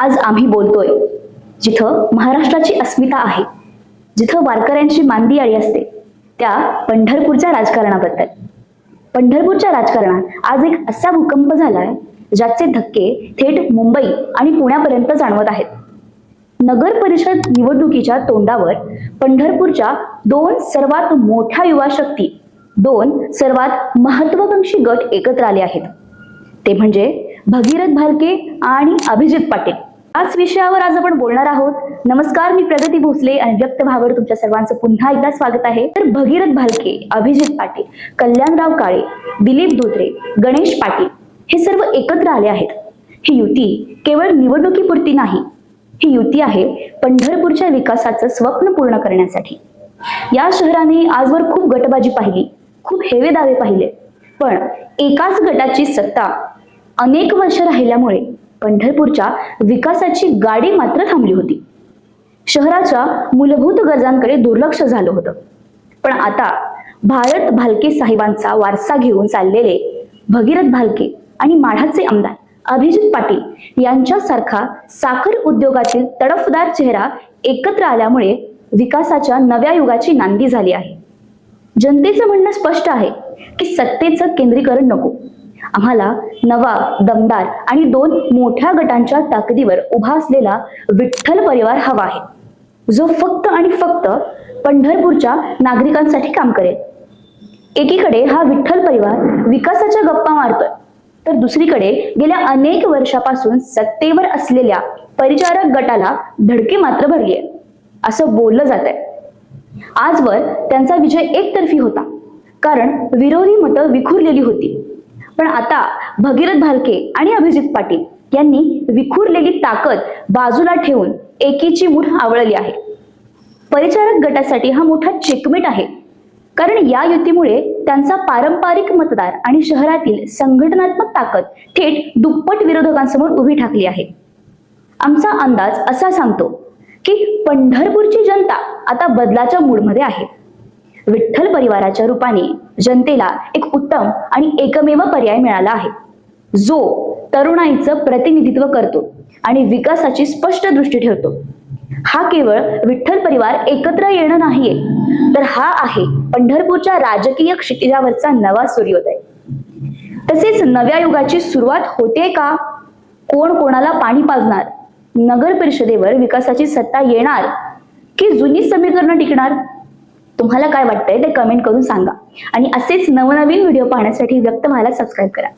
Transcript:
आज आम्ही बोलतोय जिथं महाराष्ट्राची अस्मिता आहे जिथं वारकऱ्यांची मांदियाळी असते त्या पंढरपूरच्या राजकारणाबद्दल. पंढरपूरच्या राजकारणात आज एक असा भूकंप झालाय ज्याचे धक्के थेट मुंबई आणि पुण्यापर्यंत जाणवत आहेत. नगर परिषद निवडणुकीच्या तोंडावर पंढरपूरच्या दोन सर्वात मोठ्या युवा शक्ती दोन सर्वात महत्वाकांक्षी गट एकत्र आले आहेत. ते म्हणजे भगीरथ भालके आणि अभिजित पाटील. याच विषयावर आज आपण बोलणार आहोत. नमस्कार मी प्रगती भोसले आणि व्यक्त भावर तुमच्या सर्वांचं पुन्हा एकदा स्वागत आहे. तर भगीरथ भालके अभिजित पाटील कल्याणराव काळे दिलीप धोत्रे गणेश पाटील हे सर्व एकत्र आले आहेत. ही युती केवळ निवडणुकीपुरती नाही ही युती आहे पंढरपूरच्या विकासाचं स्वप्न पूर्ण करण्यासाठी. या शहराने आजवर खूप गटबाजी पाहिली खूप हेवे दावे पाहिले. पण एकाच गटाची सत्ता अनेक वर्ष राहिल्यामुळे पंढरपूरच्या विकासाची गाडी मात्र थांबली होती. शहराच्या मूलभूत गरजांकडे दुर्लक्ष झालं होतं. पण आता भारत भालके साहेबांचा वारसा घेऊन चाललेले भगीरथ भालके आणि माढाचे आमदार अभिजित पाटील यांच्यासारखा साखर उद्योगातील तडफदार चेहरा एकत्र आल्यामुळे विकासाच्या नव्या युगाची नांदी झाली आहे. जनतेचं म्हणणं स्पष्ट आहे की सत्तेचं केंद्रीकरण नको. आम्हाला नवा दमदार आणि दोन मोठ्या गटांच्या ताकदीवर उभा असलेला विठ्ठल परिवार हवा आहे. जो फक्त आणि फक्त पंढरपूरच्या नागरिकांसाठी काम करेल. एकीकडे हा विठ्ठल परिवार विकासाच्या गप्पा मारतोय तर दुसरीकडे गेल्या अनेक वर्षापासून सत्तेवर असलेल्या परिचारक गटाला धडकी मात्र भरली आहे असं बोललं जात आहे आजवर त्यांचा विजय एकतर्फी होता कारण विरोधी मतं विखुरलेली होती. पण आता भगीरथ भालके आणि अभिजित पाटील यांनी विखुरलेली ताकद बाजूला ठेवून एकीची मूठ आवळली आहे. परिचारक गटासाठी हा मोठा चेकमेट आहे. कारण या युतीमुळे त्यांचा पारंपरिक मतदार आणि शहरातील संघटनात्मक ताकद थेट दुप्पट विरोधकांसमोर उभी ठाकली आहे. आमचा अंदाज असा सांगतो की पंढरपूरची जनता आता बदलाच्या मूडमध्ये आहे. विठ्ठल परिवाराच्या रूपाने जनतेला एक उत्तम आणि एकमेव पर्याय मिळाला आहे. जो तरुणाईचं प्रतिनिधित्व करतो आणि विकासाची स्पष्ट दृष्टी ठेवतो. हा केवळ विठ्ठल परिवार एकत्र येणं नाहीये तर हा आहे पंढरपूरच्या राजकीय क्षितिजावरचा नवा सूर्योदय. तसेच नव्या युगाची सुरुवात होते का? कोण कोणाला पाणी पाजणार? नगर परिषदेवर विकासाची सत्ता येणार की जुनी समीकरणं टिकणार? तुम्हाला काय वाटतंय ते कमेंट करून सांगा. आणि असेच नवनवीन व्हिडिओ पाहण्यासाठी व्यक्त व्हायला सबस्क्राईब करा.